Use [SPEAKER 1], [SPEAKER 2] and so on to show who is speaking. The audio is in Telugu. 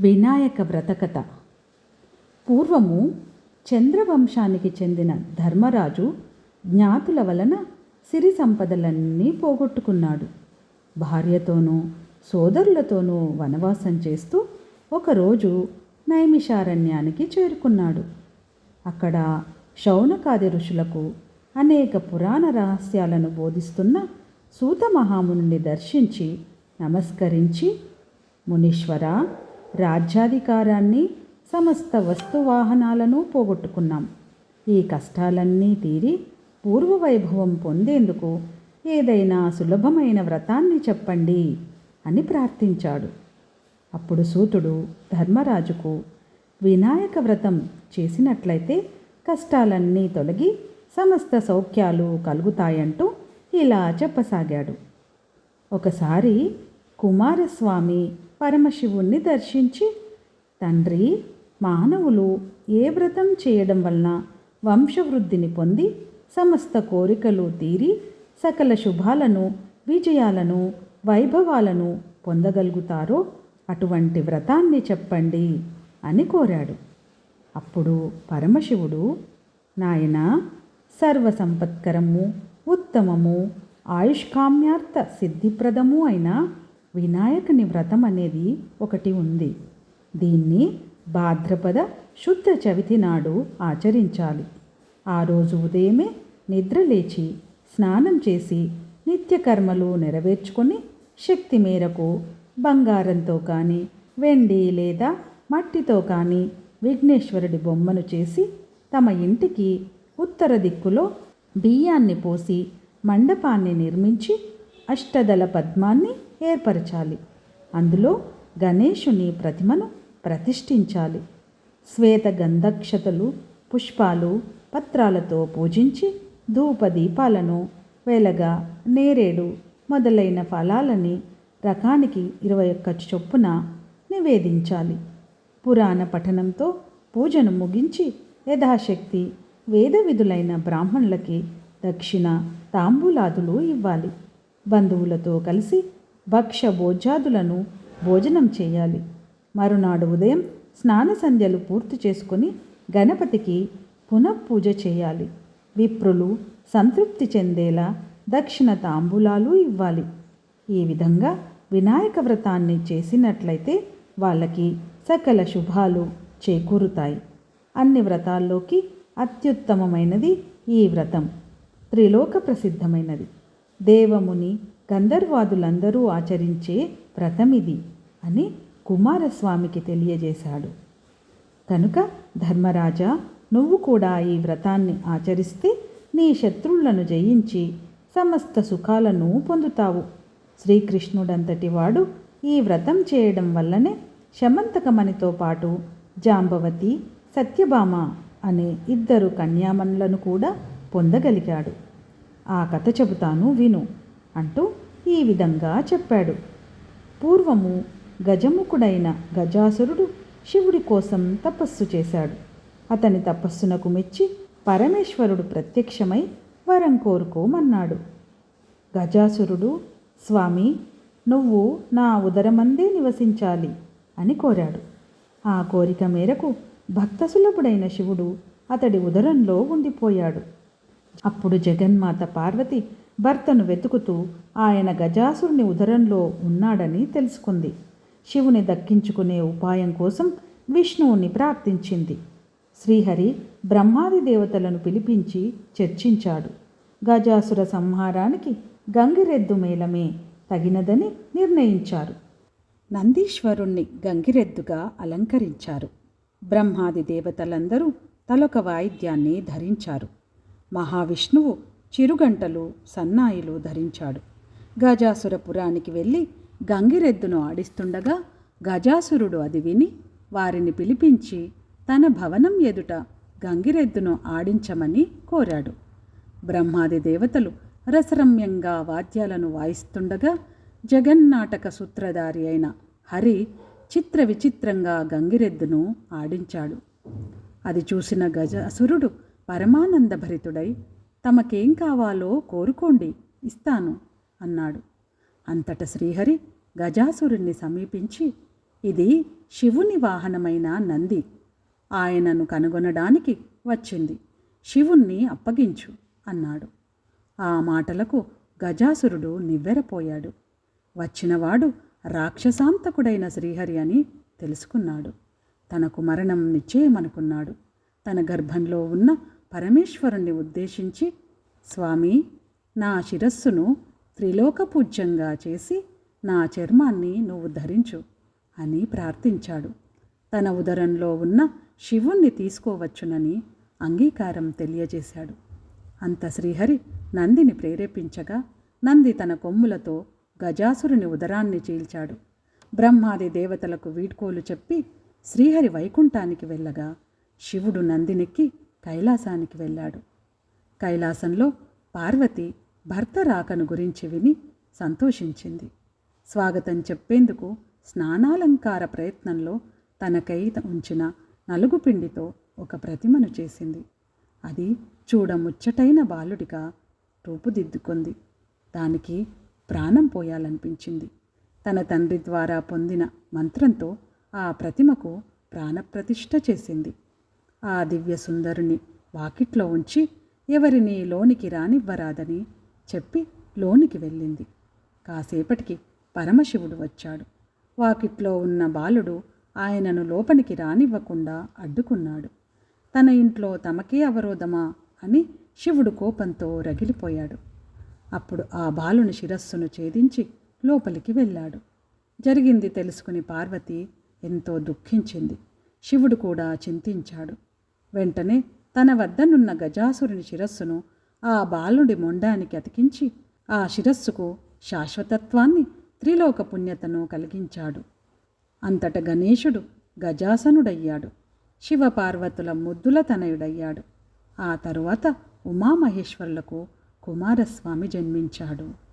[SPEAKER 1] వినాయక వ్రతకథ. పూర్వము చంద్రవంశానికి చెందిన ధర్మరాజు జ్ఞాతుల వలన సిరి సంపదలన్నీ పోగొట్టుకున్నాడు. భార్యతోనూ సోదరులతోనూ వనవాసం చేస్తూ ఒకరోజు నైమిషారణ్యానికి చేరుకున్నాడు. అక్కడ శౌనకాది ఋషులకు అనేక పురాణ రహస్యాలను బోధిస్తున్న సూత మహాముని దర్శించి నమస్కరించి మునీశ్వర రాజ్యాధికారాన్ని సమస్త వస్తువాహనాలను పోగొట్టుకున్నాం. ఈ కష్టాలన్నీ తీరి పూర్వ వైభవం పొందేందుకు ఏదైనా సులభమైన వ్రతాన్ని చెప్పండి అని ప్రార్థించాడు. అప్పుడు సూతుడు ధర్మరాజుకు వినాయక వ్రతం చేసినట్లయితే కష్టాలన్నీ తొలగి సమస్త సౌఖ్యాలు కలుగుతాయంటూ ఇలా చెప్పసాగాడు. ఒకసారి కుమారస్వామి పరమశివుణ్ణి దర్శించి తండ్రి మానవులు ఏ వ్రతం చేయడం వలన వంశవృద్ధిని పొంది సమస్త కోరికలు తీరి సకల శుభాలను విజయాలను వైభవాలను పొందగలుగుతారో అటువంటి వ్రతాన్ని చెప్పండి అని కోరాడు. అప్పుడు పరమశివుడు నాయన సర్వసంపత్కరము ఉత్తమము ఆయుష్కామ్యార్థ సిద్ధిప్రదము అయిన వినాయకుని వ్రతం అనేది ఒకటి ఉంది. దీన్ని భాద్రపద శుద్ధ చవితి నాడు ఆచరించాలి. ఆ రోజు ఉదయమే నిద్రలేచి స్నానం చేసి నిత్యకర్మలు నెరవేర్చుకొని శక్తి మేరకు బంగారంతో కానీ వెండి లేదా మట్టితో కానీ విఘ్నేశ్వరుడి బొమ్మను చేసి తమ ఇంటికి ఉత్తర దిక్కులో బియ్యాన్ని పోసి మండపాన్ని నిర్మించి అష్టదళ పద్మాన్ని ఏర్పరచాలి. అందులో గణేషుని ప్రతిమను ప్రతిష్ఠించాలి. శ్వేత గంధక్షతలు పుష్పాలు పత్రాలతో పూజించి ధూప దీపాలను నేరేడు మొదలైన ఫలాలని రకానికి ఇరవై ఒక్క చొప్పున నివేదించాలి. పురాణ పఠనంతో పూజను ముగించి యథాశక్తి వేద విధులైన బ్రాహ్మణులకి దక్షిణ తాంబూలాదులు ఇవ్వాలి. బంధువులతో కలిసి భక్ష్య భోజాదులను భోజనం చేయాలి. మరునాడు ఉదయం స్నాన సంధ్యలు పూర్తి చేసుకుని గణపతికి పునఃపూజ చేయాలి. విప్రులు సంతృప్తి చెందేలా దక్షిణ తాంబూలాలు ఇవ్వాలి. ఈ విధంగా వినాయక వ్రతాన్ని చేసినట్లయితే వాళ్ళకి సకల శుభాలు చేకూరుతాయి. అన్ని వ్రతాల్లోకి అత్యుత్తమమైనది ఈ వ్రతం. త్రిలోక ప్రసిద్ధమైనది. దేవముని గంధర్వాదులందరూ ఆచరించే వ్రతమిది అని కుమారస్వామికి తెలియజేశాడు. కనుక ధర్మరాజా నువ్వు కూడా ఈ వ్రతాన్ని ఆచరిస్తే నీ శత్రువులను జయించి సమస్త సుఖాలను పొందుతావు. శ్రీకృష్ణుడంతటి వాడు ఈ వ్రతం చేయడం వల్లనే శమంతకమణితో పాటు జాంబవతి సత్యభామ అనే ఇద్దరు కన్యామణులను కూడా పొందగలిగాడు. ఆ కథ చెబుతాను విను. అంటూ ఈ విధంగా చెప్పాడు. పూర్వము గజముఖుడైన గజాసురుడు శివుడి కోసం తపస్సు చేశాడు. అతని తపస్సునకు మెచ్చి పరమేశ్వరుడు ప్రత్యక్షమై వరం కోరుకోమన్నాడు. గజాసురుడు స్వామి నువ్వు నా ఉదరమందే నివసించాలి అని కోరాడు. ఆ కోరిక మేరకు భక్తసులభుడైన శివుడు అతడి ఉదరంలో ఉండిపోయాడు. అప్పుడు జగన్మాత పార్వతి భర్తను వెతుకుతూ ఆయన గజాసురుని ఉదరంలో ఉన్నాడని తెలుసుకుంది. శివుని దక్కించుకునే ఉపాయం కోసం విష్ణువుని ప్రార్థించింది. శ్రీహరి బ్రహ్మాది దేవతలను పిలిపించి చర్చించాడు. గజాసుర సంహారానికి గంగిరెద్దు మేళమే తగినదని నిర్ణయించారు. నందీశ్వరుణ్ణి గంగిరెద్దుగా అలంకరించారు. బ్రహ్మాది దేవతలందరూ తలొక వాయిద్యాన్ని ధరించారు. మహావిష్ణువు చిరుగంటలు సన్నాయిలు ధరించాడు. గజాసురపురానికి వెళ్ళి గంగిరెద్దును ఆడిస్తుండగా గజాసురుడు అది విని వారిని పిలిపించి తన భవనం ఎదుట గంగిరెద్దును ఆడించమని కోరాడు. బ్రహ్మాది దేవతలు రసరమ్యంగా వాద్యాలను వాయిస్తుండగా జగన్నాటక సూత్రధారి అయిన హరి చిత్ర విచిత్రంగా గంగిరెద్దును ఆడించాడు. అది చూసిన గజాసురుడు పరమానందభరితుడై తమకేం కావాలో కోరుకోండి ఇస్తాను అన్నాడు. అంతట శ్రీహరి గజాసురుణ్ణి సమీపించి ఇది శివుని వాహనమైన నంది. ఆయనను కనుగొనడానికి వచ్చింది. శివుణ్ణి అప్పగించు అన్నాడు. ఆ మాటలకు గజాసురుడు నివ్వెరపోయాడు. వచ్చినవాడు రాక్షసాంతకుడైన శ్రీహరి అని తెలుసుకున్నాడు. తనకు మరణం నిశ్చయమనుకున్నాడు. తన గర్భంలో ఉన్న పరమేశ్వరుణ్ణి ఉద్దేశించి స్వామి నా శిరస్సును త్రిలోకపూజ్యంగా చేసి నా చర్మాన్ని నువ్వు ధరించు అని ప్రార్థించాడు. తన ఉదరంలో ఉన్న శివుణ్ణి తీసుకోవచ్చునని అంగీకారం తెలియజేశాడు. అంత శ్రీహరి నందిని ప్రేరేపించగా నంది తన కొమ్ములతో గజాసురుని ఉదరాన్ని చీల్చాడు. బ్రహ్మాది దేవతలకు వీడ్కోలు చెప్పి శ్రీహరి వైకుంఠానికి వెళ్ళగా శివుడు నందినెక్కి కైలాసానికి వెళ్ళాడు. కైలాసంలో పార్వతి భర్త రాకను గురించి విని సంతోషించింది. స్వాగతం చెప్పేందుకు స్నానాలంకార ప్రయత్నంలో తనకై ఉంచిన నలుగుపిండితో ఒక ప్రతిమను చేసింది. అది చూడముచ్చటైన బాలుడిగా రూపుదిద్దుకుంది. దానికి ప్రాణం పోయాలనిపించింది. తన తండ్రి ద్వారా పొందిన మంత్రంతో ఆ ప్రతిమకు ప్రాణప్రతిష్ఠ చేసింది. ఆ దివ్య సుందరుని వాకిట్లో ఉంచి ఎవరిని లోనికి రానివ్వరాదని చెప్పి లోనికి వెళ్ళింది. కాసేపటికి పరమశివుడు వచ్చాడు. వాకిట్లో ఉన్న బాలుడు ఆయనను లోపలికి రానివ్వకుండా అడ్డుకున్నాడు. తన ఇంట్లో తమకే అవరోధమా అని శివుడు కోపంతో రగిలిపోయాడు. అప్పుడు ఆ బాలుని శిరస్సును ఛేదించి లోపలికి వెళ్ళాడు. జరిగింది తెలుసుకుని పార్వతి ఎంతో దుఃఖించింది. శివుడు కూడా చింతించాడు. వెంటనే తన వద్దనున్న గజాసురుని శిరస్సును ఆ బాలుడి మొండానికి అతికించి ఆ శిరస్సుకు శాశ్వతత్వాన్ని త్రిలోక పుణ్యతను కలిగించాడు. అంతట గణేశుడు గజాసనుడయ్యాడు. శివపార్వతుల ముద్దుల తనయుడయ్యాడు. ఆ తరువాత ఉమామహేశ్వరులకు కుమారస్వామి జన్మించాడు.